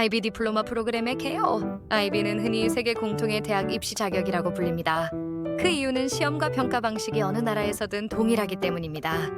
IB 디플로마 프로그램의 개요. IB는 흔히 세계 공통의 대학 입시 자격이라고 불립니다. 그 이유는 시험과 평가 방식이 어느 나라에서든 동일하기 때문입니다.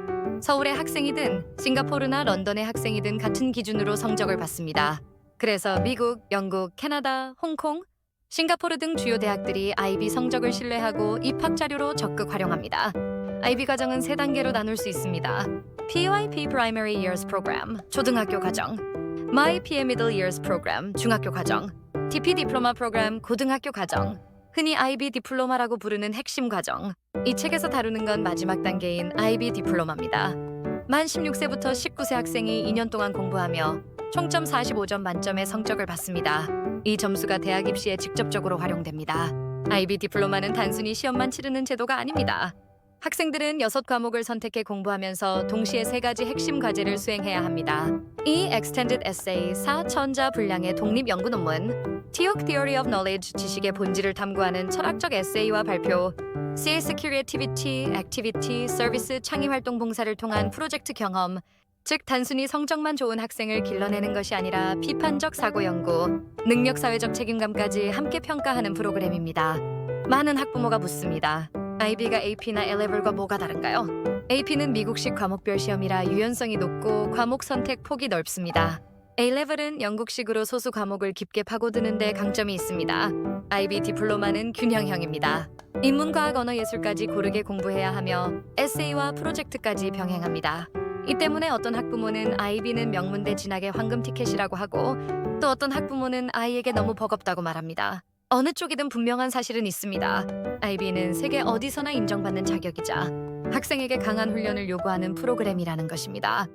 서울의 학생이든 싱가포르나 런던의 학생이든 같은 기준으로 성적을 받습니다. 그래서 미국, 영국, 캐나다, 홍콩, 싱가포르 등 주요 대학들이 IB 성적을 신뢰하고 입학 자료로 적극 활용합니다. IB 과정은 세 단계로 나눌 수 있습니다. PYP Primary Years Program 초등학교 과정, My PM Middle Years Program 중학교 과정, DP Diploma Program 고등학교 과정, 흔히 IB 디플로마라고 부르는 핵심 과정. 이 책에서 다루는 건 마지막 단계인 IB 디플로마입니다. 만 16세부터 19세 학생이 2년 동안 공부하며 총점 45점 만점의 성적을 받습니다. 이 점수가 대학 입시에 직접적으로 활용됩니다. IB 디플로마는 단순히 시험만 치르는 제도가 아닙니다. 학생들은 여섯 과목을 선택해 공부하면서 동시에 세 가지 핵심 과제를 수행해야 합니다. 이 Extended Essay 4천자 분량의 독립 연구 논문, TOC Theory of Knowledge 지식의 본질을 탐구하는 철학적 에세이와 발표, CS Creativity, Activity, 서비스 창의 활동 봉사를 통한 프로젝트 경험, 즉 단순히 성적만 좋은 학생을 길러내는 것이 아니라 비판적 사고 연구, 능력 사회적 책임감까지 함께 평가하는 프로그램입니다. 많은 학부모가 묻습니다. IB가 AP나 L-level과 뭐가 다른가요? AP는 미국식 과목별 시험이라 유연성이 높고 과목 선택 폭이 넓습니다. A-level은 영국식으로 소수 과목을 깊게 파고드는데 강점이 있습니다. IB 디플로마는 균형형입니다. 인문과학 언어예술까지 고르게 공부해야 하며 에세이와 프로젝트까지 병행합니다. 이 때문에 어떤 학부모는 IB는 명문대 진학의 황금 티켓이라고 하고 또 어떤 학부모는 아이에게 너무 버겁다고 말합니다. 어느 쪽이든 분명한 사실은 있습니다. IB는 세계 어디서나 인정받는 자격이자 학생에게 강한 훈련을 요구하는 프로그램이라는 것입니다.